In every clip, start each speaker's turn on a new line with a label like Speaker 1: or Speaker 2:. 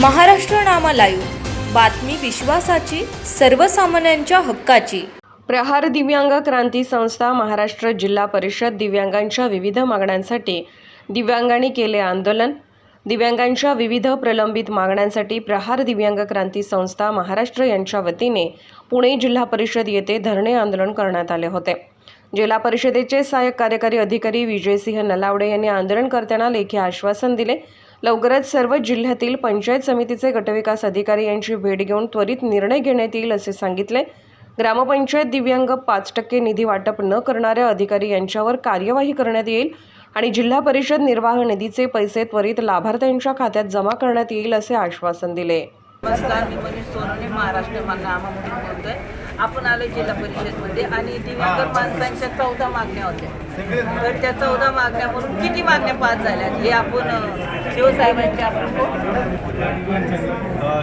Speaker 1: महाराष्ट्र नामा live बातमी विश्वासाची सर्वसामान्यांच्या हक्काची.
Speaker 2: प्रहार दिव्यांग क्रांती संस्था महाराष्ट्र जिल्हा परिषद दिव्यांगांच्या विविध मागण्यांसाठी दिव्यांगांनी केले आंदोलन. दिव्यांगांच्या विविध प्रलंबित मागण्यांसाठी प्रहार दिव्यांग क्रांती संस्था महाराष्ट्र यांच्या वतीने पुणे जिल्हा परिषद येथे धरणे आंदोलन करण्यात आले होते. जिल्हा परिषदेचे सहाय्यक कार्यकारी अधिकारी विजयसिंह नलावडे यांनी आंदोलनकर्त्यांना लेखी आश्वासन दिले. लवकरच सर्व जिल्ह्यातील पंचायत समितीचे गटविकास अधिकारी यांची भेट घेऊन त्वरित निर्णय घेण्यात येईल असे सांगितले. ग्रामपंचायत दिव्यांग पाच टक्के निधी वाटप न करणाऱ्या अधिकारी यांच्यावर कार्यवाही करण्यात येईल आणि जिल्हा परिषद निर्वाह निधीचे पैसे त्वरित लाभार्थ्यांच्या खात्यात जमा करण्यात येईल असे आश्वासन दिले.
Speaker 3: नमस्कार मी मनीष सोनवणे महाराष्ट्र नामामधून बोलतोय. आपण आलो जिल्हा परिषदमध्ये आणि दिव्यांग माणसांच्या चौदा मागण्या होत्या. तर त्या चौदा मागण्या म्हणून किती मागण्या पास झाल्या? हे आपण शिवसाहेबांच्या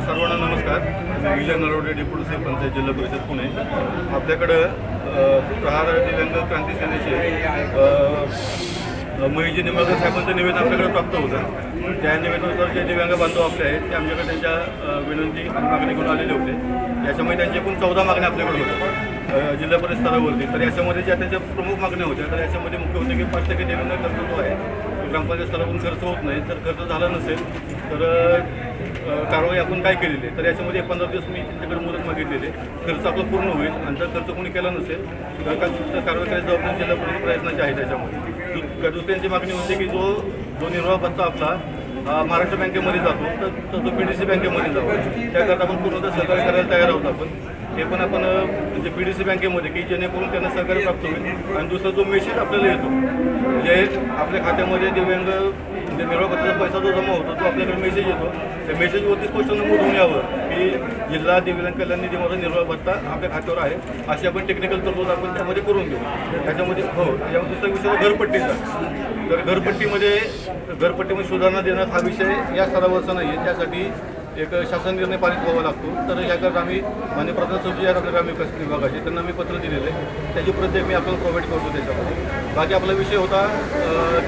Speaker 4: सर्वांना नमस्कार. विजय नरवडे डेप्युटी सी पंचायत जिल्हा परिषद पुणे. आपल्याकडं प्रहार दिव्यांग क्रांती सेनेचे अ, महेशजी निंबाळकर साहेबांचं निवेदन आपल्याकडे प्राप्त होतं. त्या निवेदनानुसार जे दिव्यांग बांधव आपले आहेत ते आमच्याकडे त्यांच्या विनंती आणि मागणी करून आलेले होते. याच्यामध्ये त्यांची एकूण चौदा मागण्या आपल्याकडे होत्या. जिल्हा परिषद स्तरावरती. तर याच्यामध्ये ज्या त्यांच्या प्रमुख मागण्या होत्या तर याच्यामध्ये मुख्य होते की पाच टक्के दिव्यांग कर्तृत्व आहे. ग्रामपंचायत स्तरावरून खर्च होत नाही तर खर्च झाला नसेल तर कारवाई आपण काय केलेली आहे? तर याच्यामध्ये एक पंधरा दिवस मी त्यांच्याकडे मुदत मागितलेली खर्च आपला पूर्ण होईल आणि जर खर्च कोणी केला नसेल तर का कारवाई करायची जबाबदारी जिल्हा परिषद प्रयत्नाची आहे त्याच्यामध्ये. दुसऱ्यांची मागणी होती की जो जो निर्वाह भत्ता आपला महाराष्ट्र बँकेमध्ये जातो तर तर तो पी डी सी बँकेमध्ये जातो. त्याकरता आपण पूर्णतः सहकार्य करायला तयार आहोत आपण. हे पण आपण म्हणजे पी डी सी बँकेमध्ये की जेणेकरून त्यांना सहकार्य प्राप्त होईल. आणि दुसरा जो मेसेज आपल्याला येतो म्हणजे आपल्या खात्यामध्ये दिव्यांग म्हणजे निर्वाह भत्ताचा पैसा जो जमा होतो तो आपल्याकडे मेसेज येतो. त्या मेसेजवरती स्पष्ट नमूद होऊन यावं की जिल्हा दिव्यांग कल्याण निधीमधून निर्वाह भत्ता आपल्या खात्यावर आहे. अशी आपण टेक्निकल तरतूद आपण त्यामध्ये करून घेऊ. त्याच्यामध्ये हो त्याच्यामध्ये दुसरा विषय घरपट्टीचा. तर घरपट्टीमध्ये घरपट्टीमध्ये सुधारणा देणं हा विषय या स्तरावरचा नाही आहे त्यासाठी एक शासन निर्णय पारित व्हावा लागतो. तर याकरता आम्ही मान्य प्रधान सचिव आहेत आपल्या ग्रामविकास विभागाचे त्यांना मी पत्र दिलेलं. आहे त्याची प्रत मी आपल्याला प्रोव्हाइड करतो त्याच्यामध्ये. बाकी आपला विषय होता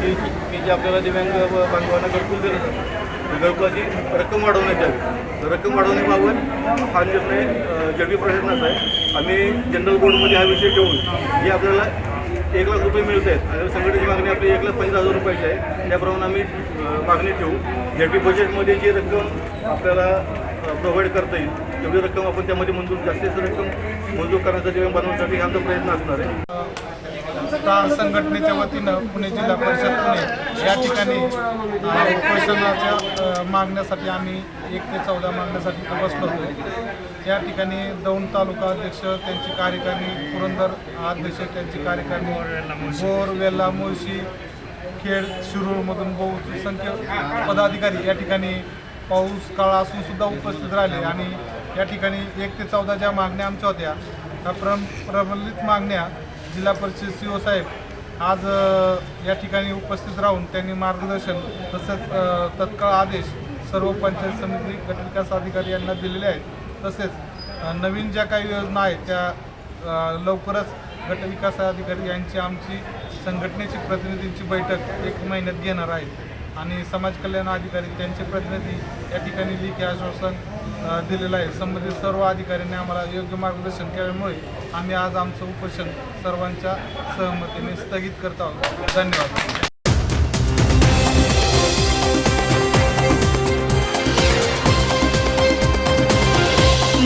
Speaker 4: की की जे आपल्याला दिव्यांग बांधवांना घरकुल दिलं जातं. घरकुलाची रक्कम वाढवण्यात यावी. तर रक्कम वाढवण्याबाबत हा निर्णय जगवी प्रशासनाचा आहे. आम्ही जनरल बोर्डमध्ये हा विषय ठेवून जे आपल्याला एक लाख रुपये मिळत आहेत आणि संघटनेची मागणी आपली एक लाख पंचवीस हजार रुपयाची आहे. त्याप्रमाणे आम्ही मागणी ठेवू. झेडपी बजेटमध्ये जी रक्कम आपल्याला प्रोव्हाइड करता येईल तेवढी रक्कम आपण त्यामध्ये मंजूर जास्तीत रक्कम मंजूर करण्यासाठी आणि बनवण्यासाठी हा आमचा प्रयत्न असणार आहे.
Speaker 5: स्टार संघटनेच्या वतीनं पुणे जिल्हा परिषद पुणे या ठिकाणी उपोषणाच्या मागण्यासाठी आम्ही एक ते चौदा मागण्यासाठी इथं बसलो होतो. या ठिकाणी दौंड तालुका अध्यक्ष त्यांची कार्यकारिणी पुरंदर अध्यक्ष त्यांची कार्यकारिणी बोर वेल्ला मुळशी खेड शिरूरमधून बहुसंख्य पदाधिकारी या ठिकाणी पाऊस काळ असून सुद्धा उपस्थित राहिले. आणि या ठिकाणी एक ते चौदा ज्या मागण्या आमच्या होत्या त्या प्र प्रबलित मागण्या जिल्हा परिषद सी साहेब आज या ठिकाणी उपस्थित राहून त्यांनी मार्गदर्शन तसेच तत्काळ आदेश सर्व पंचायत समिती गटविकास अधिकारी यांना दिलेले आहेत. तसेच नवीन ज्या काही योजना आहेत त्या लवकरच गटविकास अधिकारी यांची आमची संघटनेची प्रतिनिधींची बैठक एक महिन्यात घेणार आहे आणि समाज कल्याण अधिकारी त्यांचे प्रतिनिधी या ठिकाणी लेखी आश्वासन दिलेलं आहे. संबंधित सर्व अधिकाऱ्यांनी आम्हाला योग्य मार्गदर्शन केल्यामुळे आम्ही आज आमचं उपोषण सर्वांच्या सहमतीने स्थगित करत आहोत. धन्यवाद.